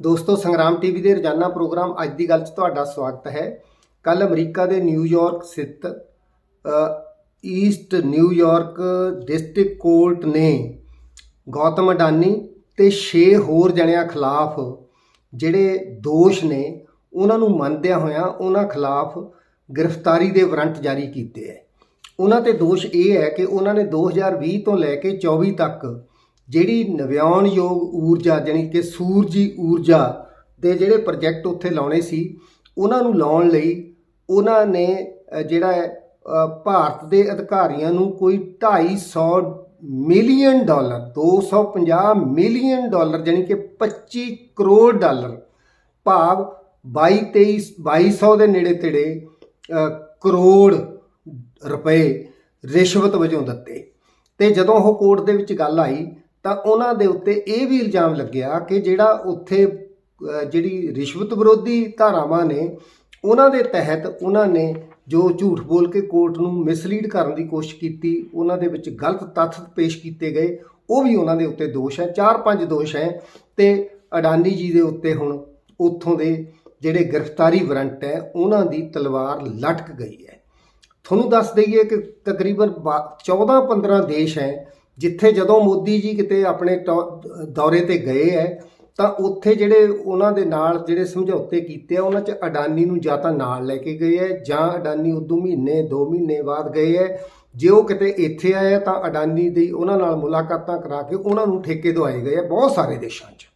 ਦੋਸਤੋ, ਸੰਗਰਾਮ ਟੀਵੀ ਦੇ ਰੋਜ਼ਾਨਾ ਪ੍ਰੋਗਰਾਮ ਅੱਜ ਦੀ ਗੱਲ 'ਚ ਤੁਹਾਡਾ ਸਵਾਗਤ ਹੈ। ਕੱਲ ਅਮਰੀਕਾ ਦੇ ਨਿਊਯਾਰਕ ਸਥਿਤ ਈਸਟ ਨਿਊਯਾਰਕ ਡਿਸਟ੍ਰਿਕਟ ਕੋਰਟ ਨੇ ਗੌਤਮ ਅਡਾਨੀ ਤੇ 6 ਹੋਰ ਜਣਿਆਂ ਖਿਲਾਫ ਜਿਹੜੇ ਦੋਸ਼ ਨੇ, ਉਹਨਾਂ ਨੂੰ ਮੰਨਦਿਆਂ ਹੋਇਆਂ ਉਹਨਾਂ ਖਿਲਾਫ ਗ੍ਰਿਫਤਾਰੀ ਦੇ ਵਾਰੰਟ ਜਾਰੀ ਕੀਤੇ ਹੈ। ਉਹਨਾਂ ਤੇ ਦੋਸ਼ ਇਹ ਹੈ ਕਿ ਉਹਨਾਂ ਨੇ 2020 ਤੋਂ ਲੈ ਕੇ 24 ਤੱਕ ਜਿਹੜੀ ਨਵਿਆਉਣ ਯੋਗ ਊਰਜਾ ਜਾਣੀ ਕਿ ਸੂਰਜੀ ਊਰਜਾ ਦੇ ਜਿਹੜੇ ਪ੍ਰੋਜੈਕਟ ਉੱਥੇ ਲਾਉਣੇ ਸੀ, ਉਹਨਾਂ ਨੂੰ ਲਾਉਣ ਲਈ ਉਹਨਾਂ ਨੇ ਜਿਹੜਾ ਭਾਰਤ ਦੇ ਅਧਿਕਾਰੀਆਂ ਨੂੰ ਕੋਈ 250 ਮਿਲੀਅਨ ਡਾਲਰ 250 ਮਿਲੀਅਨ ਡਾਲਰ ਜਾਣੀ ਕਿ 25 ਕਰੋੜ ਡਾਲਰ ਭਾਵ 22 23 2200 ਦੇ ਨੇੜੇ ਤੇੜੇ ਕਰੋੜ ਰੁਪਏ ਰਿਸ਼ਵਤ ਵਜੋਂ ਦਿੱਤੇ। ਤੇ ਜਦੋਂ ਉਹ ਕੋਰਟ ਦੇ ਵਿੱਚ ਗੱਲ ਆਈ ਤਾਂ ਉਹਨਾਂ ਦੇ ਉੱਤੇ ਇਹ ਵੀ ਇਲਜ਼ਾਮ ਲੱਗਿਆ ਕਿ ਜਿਹੜਾ ਉੱਥੇ ਜਿਹੜੀ ਰਿਸ਼ਵਤ ਵਿਰੋਧੀ ਧਾਰਾਵਾਂ ਨੇ, ਉਹਨਾਂ ਦੇ ਤਹਿਤ ਉਹਨਾਂ ਨੇ ਜੋ ਝੂਠ ਬੋਲ ਕੇ ਕੋਰਟ ਨੂੰ ਮਿਸਲੀਡ ਕਰਨ ਦੀ ਕੋਸ਼ਿਸ਼ ਕੀਤੀ, ਉਹਨਾਂ ਦੇ ਵਿੱਚ ਗਲਤ ਤੱਥ ਪੇਸ਼ ਕੀਤੇ ਗਏ, ਉਹ ਵੀ ਉਹਨਾਂ ਦੇ ਉੱਤੇ ਦੋਸ਼ ਹੈ, ਚਾਰ ਪੰਜ ਦੋਸ਼ ਹੈ। ਤੇ ਅਡਾਨੀ ਜੀ ਦੇ ਉੱਤੇ ਹੁਣ ਉੱਥੋਂ ਦੇ ਜਿਹੜੇ ਗ੍ਰਿਫਤਾਰੀ ਵਾਰੰਟ ਹੈ, ਉਹਨਾਂ ਦੀ ਤਲਵਾਰ ਲਟਕ ਗਈ ਹੈ। ਤੁਹਾਨੂੰ ਦੱਸ ਦਈਏ ਕਿ ਤਕਰੀਬਨ 14-15 ਦੇਸ਼ ਹੈ ਜਿੱਥੇ ਜਦੋਂ ਮੋਦੀ ਜੀ ਕਿਤੇ ਆਪਣੇ ਟੌ- ਦੌਰੇ ਤੇ ਗਏ ਹੈ ਤਾਂ ਉੱਥੇ ਜਿਹੜੇ ਉਹਨਾਂ ਦੇ ਨਾਲ ਜਿਹੜੇ ਸਮਝੌਤੇ ਕੀਤੇ ਆ, ਉਹਨਾਂ 'ਚ ਅਡਾਨੀ ਨੂੰ ਜਾਂ ਤਾਂ ਨਾਲ ਲੈ ਕੇ ਗਏ ਹੈ ਜਾਂ ਅਡਾਨੀ ਉਦੋਂ ਮਹੀਨੇ 2 ਮਹੀਨੇ ਬਾਅਦ ਗਏ ਹੈ ਜੇ ਉਹ ਕਿਤੇ ਇੱਥੇ ਆਏ ਆ, ਤਾਂ ਅਡਾਨੀ ਦੀ ਉਹਨਾਂ ਨਾਲ ਮੁਲਾਕਾਤਾਂ ਕਰਾ ਕੇ ਉਹਨਾਂ ਨੂੰ ਠੇਕੇ ਦਵਾਏ ਗਏ ਆ ਬਹੁਤ ਸਾਰੇ ਦੇਸ਼ਾਂ 'ਚ।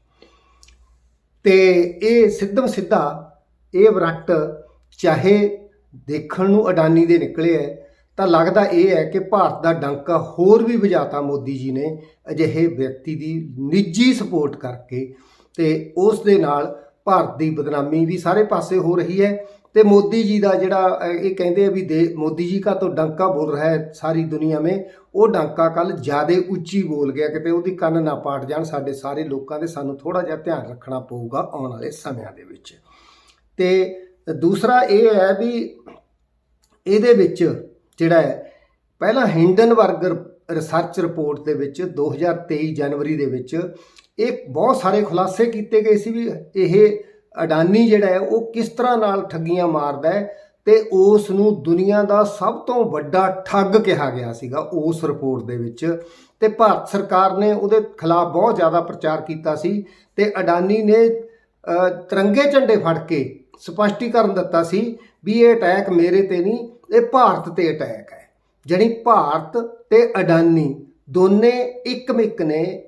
ਤੇ ਇਹ ਸਿੱਧਮ ਸਿੱਧਾ ਇਹ ਵਾਰੰਟ ਚਾਹੇ ਦੇਖਣ ਨੂੰ ਅਡਾਨੀ ਦੇ ਨਿਕਲੇ ਹੈ ਤਾਂ ਲੱਗਦਾ ਇਹ ਹੈ ਕਿ ਭਾਰਤ ਦਾ ਡੰਕਾ ਹੋਰ ਵੀ ਵਜਾਤਾ ਮੋਦੀ ਜੀ ਨੇ ਅਜਿਹੇ ਵਿਅਕਤੀ ਦੀ ਨਿੱਜੀ ਸਪੋਰਟ ਕਰਕੇ ਤੇ ਉਸ ਦੇ ਨਾਲ ਭਾਰਤ ਦੀ ਬਦਨਾਮੀ ਵੀ ਸਾਰੇ ਪਾਸੇ ਹੋ ਰਹੀ ਹੈ ਤੇ ਮੋਦੀ ਜੀ ਦਾ ਜਿਹੜਾ ਇਹ ਕਹਿੰਦੇ ਆ ਵੀ ਦੇ ਮੋਦੀ ਜੀ ਕਾ ਤੋਂ ਡੰਕਾ ਬੋਲ ਰਿਹਾ ਹੈ ਸਾਰੀ ਦੁਨੀਆ ਮੇ, ਉਹ ਡੰਕਾ ਕੱਲ ਜਿਆਦੇ ਉੱਚੀ ਬੋਲ ਗਿਆ ਕਿਤੇ ਉਹਦੀ ਕੰਨ ਨਾ ਪਾਟ ਜਾਣ, ਸਾਡੇ ਸਾਰੇ ਲੋਕਾਂ ਦੇ ਸਾਨੂੰ ਥੋੜਾ ਜਿਹਾ ਧਿਆਨ ਰੱਖਣਾ ਪਊਗਾ ਆਉਣ ਵਾਲੇ ਸਮਿਆਂ ਦੇ ਵਿੱਚ। ਤੇ ਦੂਸਰਾ ਇਹ ਹੈ ਵੀ ਇਹਦੇ ਵਿੱਚ ਜਿਹੜਾ ਹੈ, ਪਹਿਲਾ ਹਿੰਡਨਬਰਗ ਰਿਸਰਚ ਰਿਪੋਰਟ ਦੇ ਵਿੱਚ 2023 ਜਨਵਰੀ ਦੇ ਵਿੱਚ ਇਹ ਬਹੁਤ ਸਾਰੇ ਖੁਲਾਸੇ ਕੀਤੇ ਗਏ ਸੀ ਵੀ ਇਹ ਅਡਾਨੀ ਜਿਹੜਾ ਹੈ, ਉਹ ਕਿਸ ਤਰ੍ਹਾਂ ਨਾਲ ਠੱਗੀਆਂ ਮਾਰਦਾ ਹੈ ਤੇ ਉਸ ਨੂੰ ਦੁਨੀਆ ਦਾ ਸਭ ਤੋਂ ਵੱਡਾ ਠੱਗ ਕਿਹਾ ਗਿਆ ਸੀਗਾ ਉਸ ਰਿਪੋਰਟ ਦੇ ਵਿੱਚ ਤੇ ਭਾਰਤ ਸਰਕਾਰ ਨੇ ਉਹਦੇ ਖਿਲਾਫ ਬਹੁਤ ਜ਼ਿਆਦਾ ਪ੍ਰਚਾਰ ਕੀਤਾ ਸੀ ਤੇ ਅਡਾਨੀ ਨੇ ਤਿਰੰਗੇ ਝੰਡੇ ਫੜ ਕੇ ਸਪਸ਼ਟੀਕਰਨ ਦਿੱਤਾ ਸੀ ਵੀ ਇਹ ਅਟੈਕ ਮੇਰੇ ਤੇ ਨਹੀਂ, ਇਹ ਭਾਰਤ ਤੇ ਅਟੈਕ ਹੈ। ਜਿਹੜੀ ਭਾਰਤ ਤੇ ਅਡਾਨੀ ਦੋਨੇ ਇੱਕਮਿਕ ਨੇ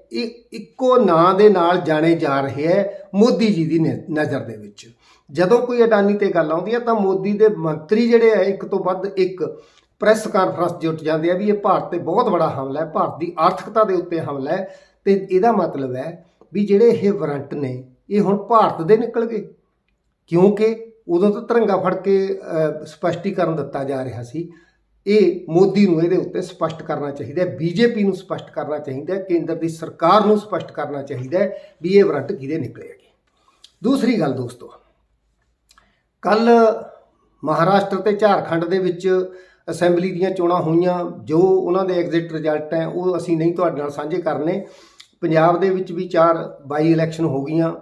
ਇੱਕੋ ਨਾਂ ਦੇ ਨਾਲ ਜਾਣੇ ਜਾ ਰਹੇ ਹੈ ਮੋਦੀ ਜੀ ਦੀ ਨ- ਨਜ਼ਰ ਦੇ ਵਿੱਚ। ਜਦੋਂ ਕੋਈ ਅਡਾਨੀ ਤੇ ਗੱਲ ਆਉਂਦੀ ਹੈ ਤਾਂ ਮੋਦੀ ਦੇ ਮੰਤਰੀ ਜਿਹੜੇ ਹੈ ਇੱਕ ਤੋਂ ਵੱਧ ਇੱਕ ਪ੍ਰੈਸ ਕਾਨਫਰੰਸ ਜੁਟ ਜਾਂਦੇ ਆ ਵੀ ਇਹ ਭਾਰਤ ਤੇ ਬਹੁਤ ਬੜਾ ਹਮਲਾ ਹੈ, ਭਾਰਤ ਦੀ ਆਰਥਿਕਤਾ ਦੇ ਉੱਤੇ ਹਮਲਾ ਹੈ। ਤੇ ਇਹਦਾ ਮਤਲਬ ਹੈ ਵੀ ਜਿਹੜੇ ਇਹ ਵਾਰੰਟ ਨੇ, ਇਹ ਹੁਣ ਭਾਰਤ ਦੇ ਨਿਕਲ ਗਏ। ਕਿਉਂਕਿ ਉਦੋਂ ਤਾਂ ਤਿਰੰਗਾ ਫੜ ਕੇ ਅ, ਸਪਸ਼ਟੀਕਰਨ ਦਿੱਤਾ ਜਾ ਰਿਹਾ ਸੀ। ਇਹ ਮੋਦੀ ਨੂੰ ਇਹਦੇ ਉੱਤੇ ਸਪਸ਼ਟ ਕਰਨਾ ਚਾਹੀਦਾ ਹੈ ਬੀਜੇਪੀ ਨੂੰ ਸਪਸ਼ਟ ਕਰਨਾ ਚਾਹੀਦਾ ਹੈ ਕੇਂਦਰ ਦੀ ਸਰਕਾਰ ਨੂੰ ਸਪਸ਼ਟ ਕਰਨਾ ਚਾਹੀਦਾ ਹੈ ਵੀ ਇਹ ਵਰੰਟ ਕਿਹਦੇ ਨਿਕਲੇ ਹੈਗੇ। ਦੂਸਰੀ ਗੱਲ ਦੋਸਤੋ ਕੱਲ ਮਹਾਰਾਸ਼ਟਰ ਤੇ ਝਾਰਖੰਡ ਦੇ ਵਿੱਚ ਅਸੈਂਬਲੀ ਦੀਆਂ ਚੋਣਾਂ ਹੋਈਆਂ ਜੋ ਉਹਨਾਂ ਦੇ ਐਗਜ਼ਿਟ ਰਿਜ਼ਲਟ ਹੈ ਉਹ ਅਸੀਂ ਨਹੀਂ ਤੁਹਾਡੇ ਨਾਲ ਸਾਂਝੇ ਕਰਨੇ। ਪੰਜਾਬ ਦੇ ਵਿੱਚ ਵੀ ਚਾਰ ਬਾਈ ਇਲੈਕਸ਼ਨ ਹੋ ਗਈਆਂ।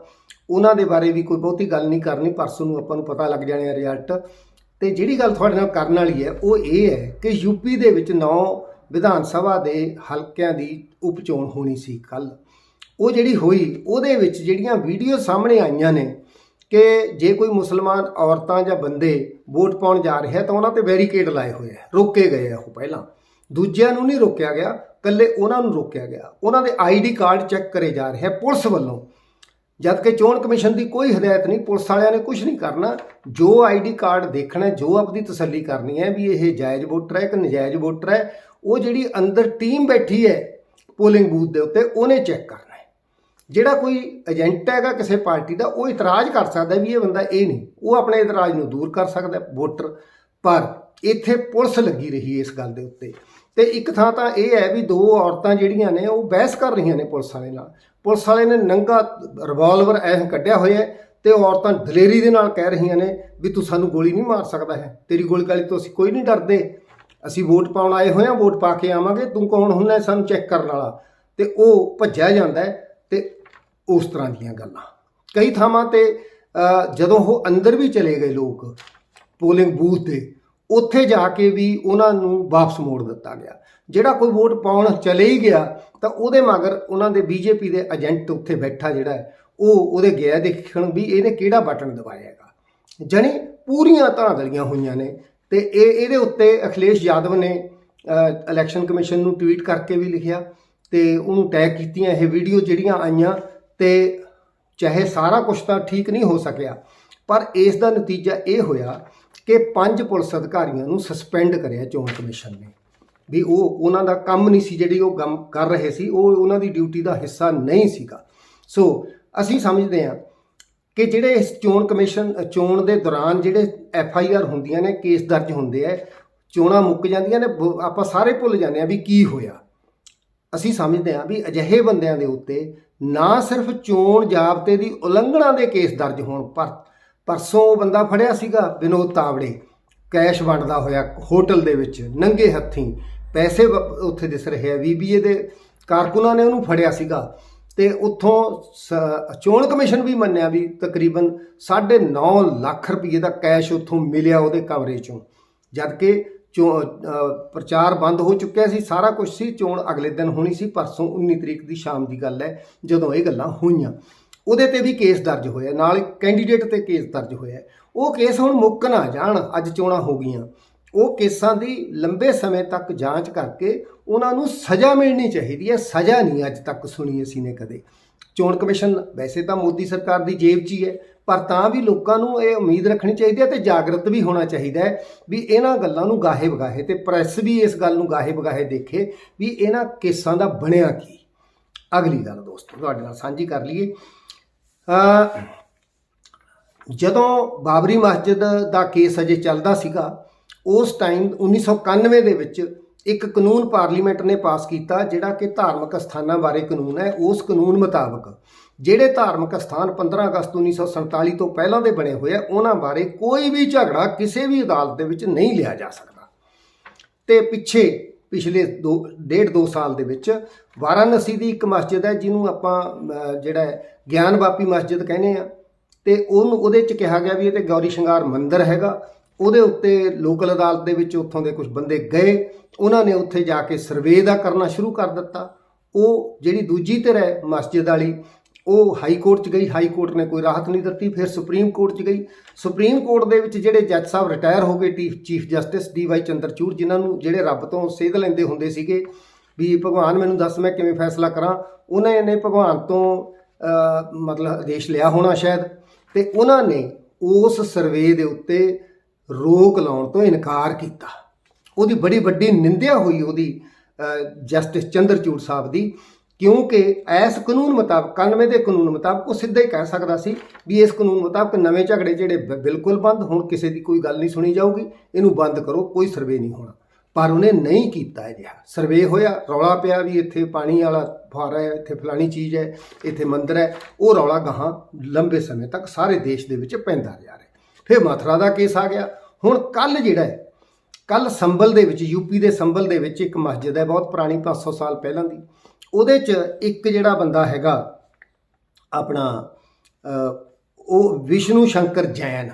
ਉਹਨਾਂ ਦੇ ਬਾਰੇ ਵੀ ਕੋਈ ਬਹੁਤੀ ਗੱਲ ਨਹੀਂ ਕਰਨੀ, ਪਰਸੋਂ ਨੂੰ ਆਪਾਂ ਨੂੰ ਪਤਾ ਲੱਗ ਜਾਣੇ ਆ ਰਿਜ਼ਲਟ ਤੇ ਜਿਹੜੀ ਗੱਲ ਤੁਹਾਡੇ ਨਾਲ ਕਰਨ ਵਾਲੀ ਹੈ, ਉਹ ਇਹ ਹੈ ਕਿ ਯੂਪੀ ਦੇ ਵਿੱਚ 9 ਵਿਧਾਨ ਸਭਾ ਦੇ ਹਲਕਿਆਂ ਦੀ ਉਪਚੋਣ ਹੋਣੀ ਸੀ ਕੱਲ ਉਹ ਜਿਹੜੀ ਹੋਈ, ਉਹਦੇ ਵਿੱਚ ਜਿਹੜੀਆਂ ਵੀਡੀਓ ਸਾਹਮਣੇ ਆਈਆਂ ਨੇ ਕਿ ਜੇ ਕੋਈ ਮੁਸਲਮਾਨ ਔਰਤਾਂ ਜਾਂ ਬੰਦੇ ਵੋਟ ਪਾਉਣ ਜਾ ਰਹੇ ਹੈ ਤਾਂ ਉਹਨਾਂ ਤੇ ਬੈਰੀਕੇਡ ਲਾਏ ਹੋਏ ਆ, ਰੋਕੇ ਗਏ ਆ ਉਹ ਪਹਿਲਾਂ। ਦੂਜਿਆਂ ਨੂੰ ਨਹੀਂ ਰੋਕਿਆ ਗਿਆ ਕੱਲੇ ਉਹਨਾਂ ਨੂੰ ਰੋਕਿਆ ਗਿਆ। ਉਹਨਾਂ ਦੇ ਆਈਡੀ ਕਾਰਡ ਚੈੱਕ ਕਰੇ ਜਾ ਰਹੇ ਪੁਲਿਸ ਵੱਲੋਂ। ਜਦ ਕਿ ਚੋਣ ਕਮਿਸ਼ਨ ਦੀ ਕੋਈ ਹਦਾਇਤ ਨਹੀਂ, ਪੁਲਿਸ ਵਾਲਿਆਂ ਨੇ ਕੁਝ ਨਹੀਂ ਕਰਨਾ। ਜੋ ਆਈਡੀ ਕਾਰਡ ਦੇਖਣਾ, ਜੋ ਆਪਦੀ ਤਸੱਲੀ ਕਰਨੀ ਹੈ ਵੀ ਇਹ ਜਾਇਜ਼ ਵੋਟਰ ਹੈ ਕਿ ਨਜਾਇਜ਼ ਵੋਟਰ ਹੈ, ਉਹ ਜਿਹੜੀ ਅੰਦਰ ਟੀਮ ਬੈਠੀ ਹੈ ਪੋਲਿੰਗ ਬੂਥ ਦੇ ਉੱਤੇ, ਉਹਨੇ ਚੈੱਕ ਕਰਨਾ ਹੈ। ਜਿਹੜਾ ਕੋਈ ਏਜੰਟ ਹੈਗਾ ਕਿਸੇ ਪਾਰਟੀ ਦਾ, ਉਹ ਇਤਰਾਜ਼ ਕਰ ਸਕਦਾ ਵੀ ਇਹ ਬੰਦਾ ਇਹ ਨਹੀਂ, ਉਹ ਆਪਣੇ ਇਤਰਾਜ਼ ਨੂੰ ਦੂਰ ਕਰ ਸਕਦਾ ਵੋਟਰ। ਪਰ ਇੱਥੇ ਪੁਲਿਸ ਲੱਗੀ ਰਹੀ ਇਸ ਗੱਲ ਦੇ ਉੱਤੇ। ਤੇ ਇੱਕ ਥਾਂ ਤਾਂ ਇਹ ਹੈ ਵੀ ਦੋ ਔਰਤਾਂ ਜਿਹੜੀਆਂ ਨੇ, ਉਹ ਬਹਿਸ ਕਰ ਰਹੀਆਂ ਨੇ ਪੁਲਿਸ ਵਾਲੇ ਨਾਲ। ਪੁਲਿਸ ਵਾਲੇ ਨੇ ਨੰਗਾ ਰਿਵਾਲਵਰ ਐਂ ਕੱਢਿਆ ਹੋਇਆ ਹੈ ਤੇ ਔਰਤਾਂ ਦਲੇਰੀ ਦੇ ਨਾਲ ਕਹਿ ਰਹੀਆਂ ਨੇ ਵੀ ਤੂੰ ਸਾਨੂੰ ਗੋਲੀ ਨਹੀਂ ਮਾਰ ਸਕਦਾ ਹੈ। ਤੇਰੀ ਗੋਲੀ ਕਾਲੀ ਤੋਂ ਅਸੀਂ ਕੋਈ ਨਹੀਂ ਡਰਦੇ। ਅਸੀਂ ਵੋਟ ਪਾਉਣ ਆਏ ਹੋਏ ਹਾਂ, ਵੋਟ ਪਾ ਕੇ ਆਵਾਂਗੇ। ਤੂੰ ਕੌਣ ਹੁੰਦਾ ਸਾਨੂੰ ਚੈੱਕ ਕਰਨ ਵਾਲਾ? ਤੇ ਉਹ ਭੱਜਿਆ ਜਾਂਦਾ ਹੈ ਤੇ ਉਸ ਤਰ੍ਹਾਂ ਦੀਆਂ ਗੱਲਾਂ। ਕਈ ਥਾਵਾਂ ਤੇ ਜਦੋਂ ਉਹ ਅੰਦਰ ਵੀ ਚਲੇ ਗਏ ਲੋਕ, ਪੋਲਿੰਗ ਬੂਥ ਤੇ ਉੱਥੇ ਜਾ ਕੇ ਵੀ ਉਹਨਾਂ ਨੂੰ ਵਾਪਸ ਮੋੜ ਦਿੱਤਾ ਗਿਆ। ਜਿਹੜਾ ਕੋਈ ਵੋਟ ਪਾਉਣ ਚਲੇ ਹੀ ਗਿਆ, ਤਾਂ ਉਹਦੇ ਮਗਰ ਉਹਨਾਂ ਦੇ ਬੀਜੇਪੀ ਦੇ ਏਜੰਟ ਉੱਥੇ ਬੈਠਾ ਜਿਹੜਾ ਉਹ ਉਹਦੇ ਗਿਆ ਦੇਖਣ ਵੀ ਇਹਨੇ ਕਿਹੜਾ ਬਟਨ ਦਬਾਇਆ ਹੈਗਾ। ਜਾਣੀ ਪੂਰੀਆਂ ਧਾਂਦਲੀਆਂ ਹੋਈਆਂ ਨੇ ਤੇ ਇਹ ਇਹਦੇ ਉੱਤੇ ਅਖਿਲੇਸ਼ ਯਾਦਵ ਨੇ ਇਲੈਕਸ਼ਨ ਕਮਿਸ਼ਨ ਨੂੰ ਟਵੀਟ ਕਰਕੇ ਵੀ ਲਿਖਿਆ ਤੇ ਉਹਨੂੰ ਟੈਗ ਕੀਤੀਆਂ ਇਹ ਵੀਡੀਓ ਜਿਹੜੀਆਂ ਆਈਆਂ ਤੇ ਚਾਹੇ ਸਾਰਾ ਕੁਝ ਤਾਂ ਠੀਕ ਨਹੀਂ ਹੋ ਸਕਿਆ, ਪਰ ਇਸ ਦਾ ਨਤੀਜਾ ਇਹ ਹੋਇਆ ਕਿ ਪੰਜ ਪੁਲਿਸ ਅਧਿਕਾਰੀਆਂ ਨੂੰ ਸਸਪੈਂਡ ਕਰਿਆ ਚੋਣ ਕਮਿਸ਼ਨ ਨੇ। ਵੀ ਉਹ, ਉਹਨਾਂ ਦਾ ਕੰਮ ਨਹੀਂ ਸੀ ਜਿਹੜੀ ਉਹ ਕੰਮ ਕਰ ਰਹੇ ਸੀ, ਉਹ ਉਹਨਾਂ ਦੀ ਡਿਊਟੀ ਦਾ ਹਿੱਸਾ ਨਹੀਂ ਸੀਗਾ। ਸੋ, ਅਸੀਂ ਸਮਝਦੇ ਹਾਂ ਕਿ ਜਿਹੜੇ ਇਸ ਚੋਣ ਕਮਿਸ਼ਨ, ਚੋਣ ਦੇ ਦੌਰਾਨ ਜਿਹੜੇ ਐਫ ਆਈ ਆਰ ਹੁੰਦੀਆਂ ਨੇ, ਕੇਸ ਦਰਜ ਹੁੰਦੇ ਆ, ਚੋਣਾਂ ਮੁੱਕ ਜਾਂਦੀਆਂ ਨੇ, ਬ- ਆਪਾਂ ਸਾਰੇ ਭੁੱਲ ਜਾਂਦੇ ਆ ਵੀ ਕੀ ਹੋਇਆ। ਅਸੀਂ ਸਮਝਦੇ ਹਾਂ ਵੀ ਅਜਿਹੇ ਬੰਦਿਆਂ ਦੇ ਉੱਤੇ ਨਾ ਸਿਰਫ ਚੋਣ ਜਾਬਤੇ ਦੀ ਉਲੰਘਣਾ ਦੇ ਕੇਸ ਦਰਜ ਹੋਣ, ਪਰ ਪਰਸੋਂ ਉਹ ਬੰਦਾ ਫੜਿਆ ਸੀਗਾ ਵਿਨੋਦ ਤਾਵੜੇ। ਕੈਸ਼ ਵੰਡਦਾ ਹੋਇਆ ਹੋਟਲ ਦੇ ਵਿੱਚ ਨੰਗੇ ਹੱਥੀਂ ਪੈਸੇ ਵ- ਉੱਥੇ ਦਿਸ ਰਹੇ ਆ ਵੀਬੀਏ ਦੇ। ਕਾਰਕੁਨਾਂ ਨੇ ਉਹਨੂੰ ਫੜਿਆ ਸੀਗਾ ਤੇ ਉੱਥੋਂ ਸ- ਚੋਣ ਕਮਿਸ਼ਨ ਵੀ ਮੰਨਿਆ ਵੀ ਤਕਰੀਬਨ 9.5 ਲੱਖ ਰੁਪਏ ਦਾ ਕੈਸ਼ ਉੱਥੋਂ ਮਿਲਿਆ ਉਹਦੇ ਕਮਰੇ ਚੋਂ। ਜਦ ਕਿ ਚੋ ਪ੍ਰਚਾਰ ਬੰਦ ਹੋ ਚੁੱਕਿਆ ਸੀ, ਸਾਰਾ ਕੁਝ ਸੀ, ਚੋਣ ਅਗਲੇ ਦਿਨ ਹੋਣੀ ਸੀ, ਪਰਸੋਂ 19 ਤਰੀਕ ਦੀ ਸ਼ਾਮ ਦੀ ਗੱਲ ਹੈ, ਜਦੋਂ ਇਹ ਗੱਲਾਂ ਹੋਈਆਂ। ਉਹਦੇ ਤੇ ਵੀ ਕੇਸ ਦਰਜ ਹੋਇਆ ਨਾਲ ਕੈਂਡੀਡੇਟ ਤੇ ਕੇਸ ਦਰਜ ਹੋਇਆ ਉਹ ਕੇਸ ਹੁਣ ਮੁੱਕ ਨਾ ਜਾਣ, ਅੱਜ ਚੋਣਾਂ ਹੋ ਗਈਆਂ। ਉਹ ਕੇਸਾਂ ਦੀ ਲੰਬੇ ਸਮੇਂ ਤੱਕ ਜਾਂਚ ਕਰਕੇ ਉਹਨਾਂ ਨੂੰ ਸਜ਼ਾ ਮਿਲਣੀ ਚਾਹੀਦੀ ਹੈ, ਸਜ਼ਾ ਨਹੀਂ ਅੱਜ ਤੱਕ ਸੁਣੀ ਅਸੀਂ ਨੇ ਕਦੇ। ਚੋਣ ਕਮਿਸ਼ਨ ਵੈਸੇ ਤਾਂ ਮੋਦੀ ਸਰਕਾਰ ਦੀ ਜੇਬ 'ਚ ਹੀ ਹੈ, ਪਰ ਤਾਂ ਵੀ ਲੋਕਾਂ ਨੂੰ ਇਹ ਉਮੀਦ ਰੱਖਣੀ ਚਾਹੀਦੀ ਹੈ ਤੇ ਜਾਗਰਤ ਵੀ ਹੋਣਾ ਚਾਹੀਦਾ ਹੈ ਵੀ ਇਹਨਾਂ ਗੱਲਾਂ ਨੂੰ ਗਾਹੇ ਵਗਾਹੇ ਤੇ ਪ੍ਰੈਸ ਵੀ ਇਸ ਗੱਲ ਨੂੰ ਗਾਹੇ ਵਗਾਹੇ ਦੇਖੇ ਵੀ ਇਹਨਾਂ ਕੇਸਾਂ ਦਾ ਬਣਿਆ ਕੀ। ਅਗਲੀ ਗੱਲ ਦੋਸਤੋ, ਤੁਹਾਡੇ ਨਾਲ ਸਾਂਝੀ ਕਰ ਲਈਏ। ਜਦੋਂ ਬਾਬਰੀ ਮਸਜਿਦ ਦਾ ਕੇਸ ਅਜੇ ਚੱਲਦਾ ਸੀਗਾ, ਉਸ ਟਾਈਮ 1991 ਦੇ ਵਿੱਚ ਇੱਕ ਕਾਨੂੰਨ ਪਾਰਲੀਮੈਂਟ ਨੇ ਪਾਸ ਕੀਤਾ ਜਿਹੜਾ ਕਿ ਧਾਰਮਿਕ ਸਥਾਨਾਂ ਬਾਰੇ ਕਾਨੂੰਨ ਹੈ। ਉਸ ਕਾਨੂੰਨ ਮੁਤਾਬਕ ਜਿਹੜੇ ਧਾਰਮਿਕ ਸਥਾਨ 15 ਅਗਸਤ 1947 ਤੋਂ ਪਹਿਲਾਂ ਦੇ ਬਣੇ ਹੋਏ ਆ, ਉਹਨਾਂ ਬਾਰੇ ਕੋਈ ਵੀ ਝਗੜਾ ਕਿਸੇ ਵੀ ਅਦਾਲਤ ਦੇ ਵਿੱਚ ਨਹੀਂ ਲਿਆ ਜਾ ਸਕਦਾ। ਤੇ ਪਿੱਛੇ ਪਿਛਲੇ 2 ਡੇਢ 2 ਸਾਲ ਦੇ ਵਿੱਚ ਵਾਰਾਣਸੀ ਦੀ ਇੱਕ ਮਸਜਿਦ ਹੈ, ਜਿਹਨੂੰ ਆਪਾਂ ਜਿਹੜਾ ਗਿਆਨ ਬਾਪੀ ਮਸਜਿਦ ਕਹਿੰਦੇ ਆ। ਤੇ ਉਹਨੂੰ, ਉਹਦੇ ਚ ਕਿਹਾ ਗਿਆ ਵੀ ਇਹ ਤੇ ਗੌਰੀ ਸ਼ਿੰਗਾਰ ਮੰਦਿਰ ਹੈਗਾ। ਉਹਦੇ ਉੱਤੇ ਲੋਕਲ ਅਦਾਲਤ ਦੇ ਵਿੱਚ ਉੱਥੋਂ ਦੇ ਕੁਝ ਬੰਦੇ ਗਏ। ਉਹਨਾਂ ਨੇ ਉੱਥੇ ਜਾ ਕੇ ਸਰਵੇ ਦਾ ਕਰਨਾ ਸ਼ੁਰੂ ਕਰ ਦਿੱਤਾ। ਉਹ ਜਿਹੜੀ ਦੂਜੀ ਧਿਰ ਹੈ ਮਸਜਿਦ ਵਾਲੀ ਉਹ ਹਾਈ ਕੋਰਟ 'ਚ ਗਈ, ਹਾਈ ਕੋਰਟ ਨੇ ਕੋਈ ਰਾਹਤ ਨਹੀਂ ਦਿੱਤੀ, ਫਿਰ ਸੁਪਰੀਮ ਕੋਰਟ 'ਚ ਗਈ। ਸੁਪਰੀਮ ਕੋਰਟ ਦੇ ਵਿੱਚ ਜਿਹੜੇ ਜੱਜ ਸਾਹਿਬ ਰਿਟਾਇਰ ਹੋ ਗਏ T- chief justice D Y Chandrachud ਜਿਨ੍ਹਾਂ ਨੂੰ ਜਿਹੜੇ ਰੱਬ ਤੋਂ ਸੇਧ ਲੈਂਦੇ ਹੁੰਦੇ ਸੀਗੇ ਵੀ ਭਗਵਾਨ ਮੈਨੂੰ ਦੱਸ, ਮੈਂ ਕਿਵੇਂ ਫੈਸਲਾ ਕਰਾਂ, ਉਹਨਾਂ ਨੇ ਭਗਵਾਨ ਤੋਂ ਮਤਲਬ ਆਦੇਸ਼ ਲਿਆ ਹੋਣਾ ਸ਼ਾਇਦ। ਤੇ ਉਹਨਾਂ ਨੇ ਉਸ ਸਰਵੇ ਦੇ ਉੱਤੇ ਰੋਕ ਲਾਉਣ ਤੋਂ ਇਨਕਾਰ ਕੀਤਾ। ਉਹਦੀ ਬੜੀ ਵੱਡੀ ਨਿੰਦਿਆ ਹੋਈ ਉਹਦੀ ਜਸਟਿਸ ਚੰਦਰਚੂੜ ਸਾਹਿਬ ਦੀ। ਕਿਉਂਕਿ ਇਸ ਕਾਨੂੰਨ ਮੁਤਾਬਕ 91 ਦੇ ਕਾਨੂੰਨ ਮੁਤਾਬਕ ਉਹ ਸਿੱਧਾ ਹੀ ਕਹਿ ਸਕਦਾ ਸੀ ਵੀ ਇਸ ਕਾਨੂੰਨ ਮੁਤਾਬਕ ਨਵੇਂ ਝਗੜੇ ਜਿਹੜੇ ਬ- ਬਿਲਕੁਲ ਬੰਦ, ਹੁਣ ਕਿਸੇ ਦੀ ਕੋਈ ਗੱਲ ਨਹੀਂ ਸੁਣੀ ਜਾਊਗੀ, ਇਹਨੂੰ ਬੰਦ ਕਰੋ, ਕੋਈ ਸਰਵੇ ਨਹੀਂ ਹੋਣਾ। ਪਰ ਉਹਨੇ ਨਹੀਂ ਕੀਤਾ ਅਜਿਹਾ ਜਿਹਾ। ਸਰਵੇ ਹੋਇਆ, ਰੌਲਾ ਪਿਆ ਵੀ ਇੱਥੇ ਪਾਣੀ ਵਾਲਾ ਫੁਹਾਰਾ ਹੈ, ਇੱਥੇ ਫਲਾਣੀ ਚੀਜ਼ ਹੈ, ਇੱਥੇ ਮੰਦਿਰ ਹੈ, ਉਹ ਰੌਲਾ ਗਾਹਾਂ ਲੰਬੇ ਸਮੇਂ ਤੱਕ ਸਾਰੇ ਦੇਸ਼ ਦੇ ਵਿੱਚ ਪੈਂਦਾ ਰਿਹਾ ਫਿਰ ਮਥੁਰਾ ਦਾ ਕੇਸ ਆ ਗਿਆ। ਹੁਣ ਕੱਲ ਜਿਹੜਾ ਹੈ ਕੱਲ ਸੰਭਲ ਦੇ ਵਿੱਚ ਯੂਪੀ ਦੇ ਸੰਭਲ ਦੇ ਵਿੱਚ ਇੱਕ ਮਸਜਿਦ ਹੈ, ਬਹੁਤ ਪੁਰਾਣੀ 500 ਸਾਲ ਪਹਿਲਾਂ ਦੀ। ਉਹਦੇ 'ਚ ਇੱਕ ਜਿਹੜਾ ਬੰਦਾ ਹੈਗਾ, ਆਪਣਾ ਉਹ ਵਿਸ਼ਨੂੰ ਸ਼ੰਕਰ ਜੈਨ।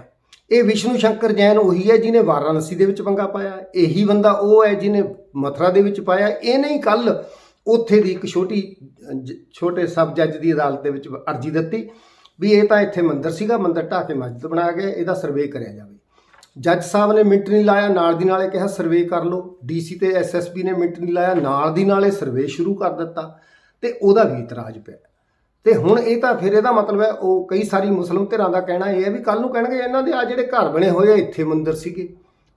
ਇਹ ਵਿਸ਼ਨੂੰ ਸ਼ੰਕਰ ਜੈਨ ਉਹੀ ਹੈ ਜਿਹਨੇ ਵਾਰਾਣਸੀ ਦੇ ਵਿੱਚ ਪੰਗਾ ਪਾਇਆ। ਇਹੀ ਬੰਦਾ ਉਹ ਹੈ ਜਿਹਨੇ ਮਥੁਰਾ ਦੇ ਵਿੱਚ ਪਾਇਆ। ਇਹ ਨਹੀਂ ਕੱਲ ਉੱਥੇ ਦੀ ਇੱਕ ਛੋਟੀ ਛੋਟੇ ਸਬ ਜੱਜ ਦੀ ਅਦਾਲਤ ਦੇ ਵਿੱਚ ਅਰਜੀ ਦਿੱਤੀ ਵੀ ਇਹ ਤਾਂ ਇੱਥੇ ਮੰਦਰ ਸੀਗਾ, ਮੰਦਰ ਢਾਹ ਕੇ ਮਸਜਿਦ ਬਣਾਇਆ ਗਿਆ ਇਹਦਾ ਸਰਵੇ ਕਰਿਆ ਜਾਵੇ। ਜੱਜ ਸਾਹਿਬ ਨੇ ਮਿੰਟ ਨਹੀਂ ਲਾਇਆ, ਨਾਲ ਦੀ ਨਾਲੇ ਕਿਹਾ ਸਰਵੇ ਕਰ ਲਓ। ਡੀਸੀ ਤੇ ਐਸਐਸਪੀ ਨੇ ਮਿੰਟ ਨਹੀਂ ਲਾਇਆ, ਨਾਲ ਦੀ ਨਾਲੇ ਸਰਵੇ ਸ਼ੁਰੂ ਕਰ ਦਿੱਤਾ ਤੇ ਉਹਦਾ ਵੀ ਇਤਰਾਜ਼ ਪਿਆ। ਤੇ ਹੁਣ ਇਹ ਤਾਂ ਫਿਰ ਇਹਦਾ ਮਤਲਬ ਹੈ, ਉਹ ਕਈ ਸਾਰੀ ਮੁਸਲਮ ਧਿਰਾਂ ਦਾ ਕਹਿਣਾ ਇਹ ਹੈ ਵੀ ਕੱਲ ਨੂੰ ਕਹਿਣਗੇ ਇਹਨਾਂ ਦੇ ਆ ਜਿਹੜੇ ਘਰ ਬਣੇ ਹੋਏ ਆ, ਇੱਥੇ ਮੰਦਰ ਸੀਗੇ।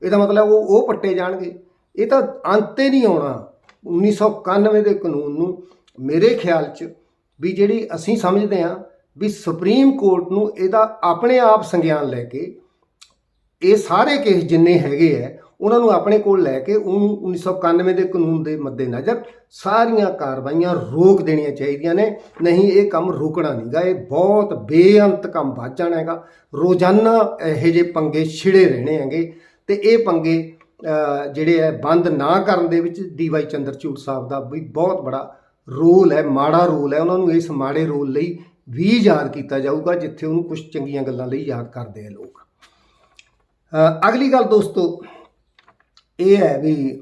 ਇਹਦਾ ਮਤਲਬ ਉਹ ਉਹ ਪੱਟੇ ਜਾਣਗੇ। ਇਹ ਤਾਂ ਅੰਤ ਨਹੀਂ ਆਉਣਾ 1991 ਦੇ ਕਾਨੂੰਨ ਨੂੰ ਮੇਰੇ ਖਿਆਲ 'ਚ ਵੀ ਜਿਹੜੀ ਅਸੀਂ ਸਮਝਦੇ ਹਾਂ ਵੀ ਸੁਪਰੀਮ ਕੋਰਟ ਨੂੰ ਇਹਦਾ ਆਪਣੇ ਆਪ ਸੰਗਿਆਨ ਲੈ ਕੇ ਇਹ ਸਾਰੇ ਕੇਸ ਜਿੰਨੇ ਹੈਗੇ ਆ ਉਹਨਾਂ ਨੂੰ ਆਪਣੇ ਕੋਲ ਲੈ ਕੇ ਉਹਨੂੰ 1991 ਦੇ ਕਾਨੂੰਨ ਦੇ ਮੱਦੇਨਜ਼ਰ ਸਾਰੀਆਂ ਕਾਰਵਾਈਆਂ ਰੋਕ ਦੇਣੀਆਂ ਚਾਹੀਦੀਆਂ ਨੇ। ਨਹੀਂ, ਇਹ ਕੰਮ ਰੁਕਣਾ ਨਹੀਂਗਾ ਇਹ ਬਹੁਤ ਬੇਅੰਤ ਕੰਮ ਵੱਧ ਜਾਣਾ ਹੈਗਾ। ਰੋਜ਼ਾਨਾ ਇਹੋ ਜਿਹੇ ਪੰਗੇ ਛਿੜੇ ਰਹਿਣੇ ਹੈਗੇ ਤੇ ਇਹ ਪੰਗੇ ਜਿਹੜੇ ਹੈ ਬੰਦ ਨਾ ਕਰਨ ਦੇ ਵਿੱਚ ਡੀਵਾਈ ਚੰਦਰਚੂੜ ਸਾਹਿਬ ਦਾ ਵੀ ਬਹੁਤ ਬੜਾ ਰੋਲ ਹੈ ਮਾੜਾ ਰੋਲ ਹੈ ਉਹਨਾਂ ਨੂੰ ਇਸ ਮਾੜੇ ਰੋਲ ਲਈ ਵੀ ਯਾਦ ਕੀਤਾ ਜਾਊਗਾ, ਜਿੱਥੇ ਉਹਨੂੰ ਕੁਝ ਚੰਗੀਆਂ ਗੱਲਾਂ ਲਈ ਯਾਦ ਕਰਦੇ ਆ ਲੋਕ। ਅਗਲੀ ਗੱਲ ਦੋਸਤੋ ਇਹ ਹੈ ਵੀ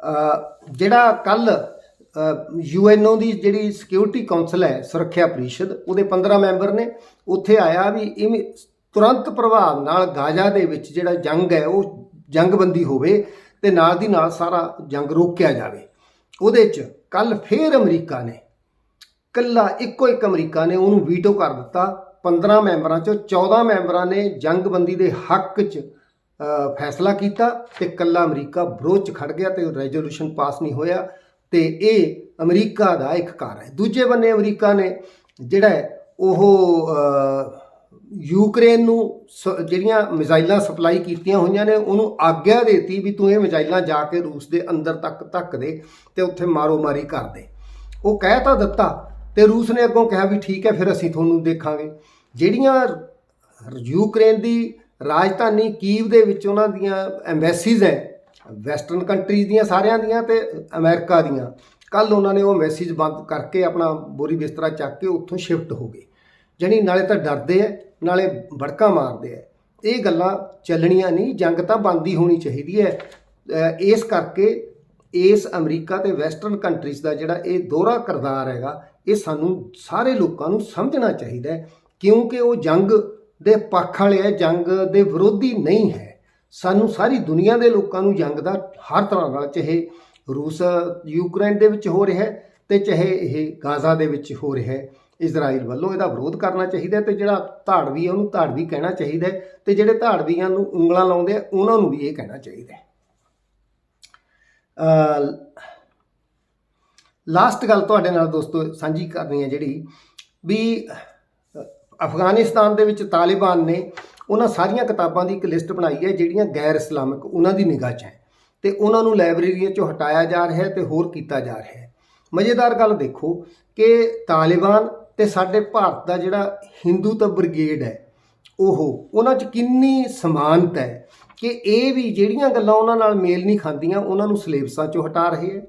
ਅ, ਜਿਹੜਾ ਕੱਲ ਯੂਐਨਓ ਦੀ ਜਿਹੜੀ ਸਿਕਿਉਰਿਟੀ ਕਾਉਂਸਲ ਹੈ ਸੁਰੱਖਿਆ ਪਰਿਸ਼ਦ ਉਹਦੇ 15 ਮੈਂਬਰ ਨੇ ਉੱਥੇ ਆਇਆ ਵੀ ਇਵੇਂ ਤੁਰੰਤ ਪ੍ਰਭਾਵ ਨਾਲ ਗਾਜ਼ਾ ਦੇ ਵਿੱਚ ਜਿਹੜਾ ਜੰਗ ਹੈ ਉਹ ਜੰਗਬੰਦੀ ਹੋਵੇ ਤੇ ਨਾਲ ਦੀ ਨਾਲ ਸਾਰਾ ਜੰਗ ਰੋਕਿਆ ਜਾਵੇ। ਉਹਦੇ 'ਚ ਕੱਲ ਫੇਰ ਅਮਰੀਕਾ ਨੇ ਕੱਲਾ ਇੱਕੋ ਇੱਕ ਅਮਰੀਕਾ ਨੇ ਉਹਨੂੰ ਵੀਟੋ ਕਰ ਦਿੱਤਾ। 15 ਮੈਂਬਰਾਂ ਚੋਂ 14 ਮੈਂਬਰਾਂ ਨੇ ਜੰਗਬੰਦੀ ਦੇ ਹੱਕ 'ਚ ਫੈਸਲਾ ਕੀਤਾ ਤੇ ਕੱਲਾ ਅਮਰੀਕਾ ਵਿਰੋਧ 'ਚ ਖੜ ਗਿਆ ਤੇ ਰੈਜ਼ੋਲੂਸ਼ਨ ਪਾਸ ਨਹੀਂ ਹੋਇਆ ਤੇ ਇਹ ਅਮਰੀਕਾ ਦਾ ਇੱਕ ਕਾਰ ਹੈ। ਦੂਜੇ ਬੰਨੇ ਅਮਰੀਕਾ ਨੇ ਜਿਹੜਾ ਉਹ ਯੂਕਰੇਨ ਨੂੰ ਸ- ਜਿਹੜੀਆਂ ਮਿਜ਼ਾਈਲਾਂ ਸਪਲਾਈ ਕੀਤੀਆਂ ਹੋਈਆਂ ਨੇ, ਉਹਨੂੰ ਆਗਿਆ ਦੇਤੀ ਵੀ ਤੂੰ ਇਹ ਮਿਜ਼ਾਈਲਾਂ ਜਾ ਕੇ ਰੂਸ ਦੇ ਅੰਦਰ ਤੱਕ ਧੱਕ ਦੇ ਤੇ ਉੱਥੇ ਮਾਰੋ ਮਾਰੀ ਕਰ ਦੇ। ਉਹ ਕਹਿ ਤਾਂ ਦਿੱਤਾ ਤੇ ਰੂਸ ਨੇ ਅੱਗੋਂ ਕਿਹਾ ਵੀ ਠੀਕ ਹੈ, ਫਿਰ ਅਸੀਂ ਤੁਹਾਨੂੰ ਦੇਖਾਂਗੇ। ਜਿਹੜੀਆਂ ਯੂਕਰੇਨ ਦੀ ਰਾਜਧਾਨੀ ਕੀਵ ਦੇ ਵਿੱਚ ਉਹਨਾਂ ਦੀਆਂ ਐਮਬੈਸੀਜ਼ ਹੈ, ਵੈਸਟਰਨ ਕੰਟਰੀਜ਼ ਦੀਆਂ ਸਾਰਿਆਂ ਦੀਆਂ ਤੇ ਅਮਰੀਕਾ ਦੀਆਂ ਕੱਲ ਉਹਨਾਂ ਨੇ ਉਹ ਮੈਸੇਜ ਬੰਦ ਕਰਕੇ ਆਪਣਾ ਬੋਰੀ ਬਿਸਤਰਾ ਚੱਕ ਕੇ ਉੱਥੋਂ ਸ਼ਿਫਟ ਹੋ ਗਏ। ਜਾਣੀ ਨਾਲੇ ਤਾਂ ਡਰਦੇ ਐ ਨਾਲੇ ਭੜਕਾ ਮਾਰਦੇ ਐ ਇਹ ਗੱਲਾਂ ਚੱਲਣੀਆਂ ਨਹੀਂ, ਜੰਗ ਤਾਂ ਬੰਦ ਹੋਣੀ ਚਾਹੀਦੀ ਹੈ। ਇਸ ਕਰਕੇ ਇਸ ਅਮਰੀਕਾ ਤੇ ਵੈਸਟਰਨ ਕੰਟਰੀਜ਼ ਦਾ ਜਿਹੜਾ ਇਹ ਦੋਹਰਾ ਕਿਰਦਾਰ ਹੈਗਾ, ਇਹ ਸਾਨੂੰ ਸਾਰੇ ਲੋਕਾਂ ਨੂੰ ਸਮਝਣਾ ਚਾਹੀਦਾ ਹੈ ਕਿਉਂਕਿ ਉਹ ਜੰਗ ਦੇ ਪੱਖ ਵਾਲੇ ਹੈ, ਜੰਗ ਦੇ ਵਿਰੋਧੀ ਨਹੀਂ ਹੈ। ਸਾਨੂੰ ਸਾਰੀ ਦੁਨੀਆ ਦੇ ਲੋਕਾਂ ਨੂੰ ਜੰਗ ਦਾ ਹਰ ਤਰ੍ਹਾਂ ਨਾਲ, ਚਾਹੇ ਰੂਸ, ਯੂਕਰੇਨ ਦੇ ਵਿੱਚ ਹੋ ਰਿਹਾ ਹੈ ਤੇ ਚਾਹੇ ਇਹ ਗਾਜ਼ਾ ਦੇ ਵਿੱਚ ਹੋ ਰਿਹਾ ਹੈ। ਇਜ਼ਰਾਈਲ ਵੱਲੋਂ ਇਹਦਾ ਵਿਰੋਧ ਕਰਨਾ ਚਾਹੀਦਾ ਹੈ ਤੇ ਜਿਹੜਾ ਧਾੜਵੀ ਹੈ, ਉਹਨੂੰ ਧਾੜਵੀ ਕਹਿਣਾ ਚਾਹੀਦਾ ਹੈ ਤੇ ਜਿਹੜੇ ਧਾੜਵੀਆਂ ਨੂੰ ਉਂਗਲਾਂ ਲਾਉਂਦੇ ਆ, ਉਹਨਾਂ ਨੂੰ ਵੀ ਇਹ ਕਹਿਣਾ ਚਾਹੀਦਾ ਹੈ। ਲਾਸਟ ਗੱਲ ਤੁਹਾਡੇ ਨਾਲ ਦੋਸਤੋ ਸਾਂਝੀ ਕਰਨੀ ਹੈ ਜਿਹੜੀ ਵੀ ਅਫਗਾਨਿਸਤਾਨ ਦੇ ਵਿੱਚ ਤਾਲਿਬਾਨ ਨੇ ਉਹਨਾਂ ਸਾਰੀਆਂ ਕਿਤਾਬਾਂ ਦੀ ਇੱਕ ਲਿਸਟ ਬਣਾਈ ਹੈ, ਜਿਹੜੀਆਂ ਗੈਰ ਇਸਲਾਮਿਕ ਉਹਨਾਂ ਦੀ ਨਿਗਾਹ 'ਚ ਹੈ। ਤੇ ਉਹਨਾਂ ਨੂੰ ਲਾਇਬ੍ਰੇਰੀਆਂ 'ਚੋਂ ਹਟਾਇਆ ਜਾ ਰਿਹਾ ਹੈ ਤੇ ਹੋਰ ਕੀਤਾ ਜਾ ਰਿਹਾ ਹੈ। ਮਜ਼ੇਦਾਰ ਗੱਲ ਦੇਖੋ ਕਿ ਤਾਲਿਬਾਨ ਤੇ ਸਾਡੇ ਭਾਰਤ ਦਾ ਜਿਹੜਾ ਹਿੰਦੂਤਵ ਬ੍ਰਿਗੇਡ ਹੈ, ਉਹ ਉਹਨਾਂ 'ਚ ਕਿੰਨੀ ਸਮਾਨਤਾ ਹੈ ਕਿ ਇਹ ਵੀ ਜਿਹੜੀਆਂ ਗੱਲਾਂ ਉਹਨਾਂ ਨਾਲ ਮੇਲ ਨਹੀਂ ਖਾਂਦੀਆਂ, ਉਹਨਾਂ ਨੂੰ ਸਿਲੇਬਸਾਂ 'ਚੋਂ ਹਟਾ ਰਹੇ ਹੈ।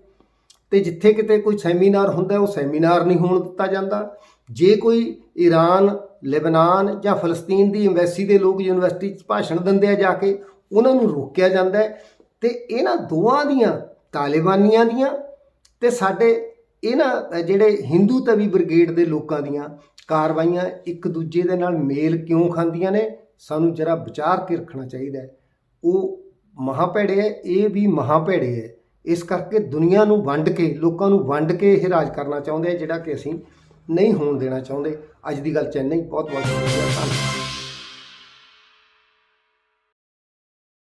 ਤੇ ਜਿੱਥੇ ਕਿਤੇ ਕੋਈ ਸੈਮੀਨਾਰ ਹੁੰਦਾ, ਉਹ ਸੈਮੀਨਾਰ ਨਹੀਂ ਹੋਣ ਦਿੱਤਾ ਜਾਂਦਾ। ਜੇ ਕੋਈ ਈਰਾਨ ਲੈਬਨਾਨ ਜਾਂ ਫਲਸਤੀਨ ਦੀ ਐਮਬੈਸੀ ਦੇ ਲੋਕ ਯੂਨੀਵਰਸਿਟੀ 'ਚ ਭਾਸ਼ਣ ਦਿੰਦੇ ਆ ਜਾ ਕੇ, ਉਹਨਾਂ ਨੂੰ ਰੋਕਿਆ ਜਾਂਦਾ ਹੈ ਤੇ ਇਹਨਾਂ ਦੋਵਾਂ ਦੀਆਂ ਤਾਲਿਬਾਨੀਆਂ ਦੀਆਂ ਤੇ ਸਾਡੇ ਇਹਨਾਂ ਜਿਹੜੇ ਹਿੰਦੂ ਤਵੀ ਬ੍ਰਿਗੇਡ ਦੇ ਲੋਕਾਂ ਦੀਆਂ ਕਾਰਵਾਈਆਂ ਇੱਕ ਦੂਜੇ ਦੇ ਨਾਲ ਮੇਲ ਕਿਉਂ ਖਾਂਦੀਆਂ ਨੇ, ਸਾਨੂੰ ਜਰਾ ਵਿਚਾਰ ਕੇ ਰੱਖਣਾ ਚਾਹੀਦਾ ਹੈ। ਉਹ ਮਹਾਭੈੜੇ ਹੈ, ਇਹ ਵੀ ਮਹਾਭੈੜੇ ਹੈ। ਇਸ ਕਰਕੇ ਦੁਨੀਆ ਨੂੰ ਵੰਡ ਕੇ, ਲੋਕਾਂ ਨੂੰ ਵੰਡ ਕੇ ਇਹ ਰਾਜ ਕਰਨਾ ਚਾਹੁੰਦੇ ਆ, ਜਿਹੜਾ ਕਿ ਅਸੀਂ ਨਹੀਂ ਹੋਣ ਦੇਣਾ ਚਾਹੁੰਦੇ। ਅੱਜ ਦੀ ਗੱਲ ਚੈਨਈ ਬਹੁਤ ਬਹੁਤ ਸ਼ੁਕਰੀਆ। ਧੰਨਵਾਦ।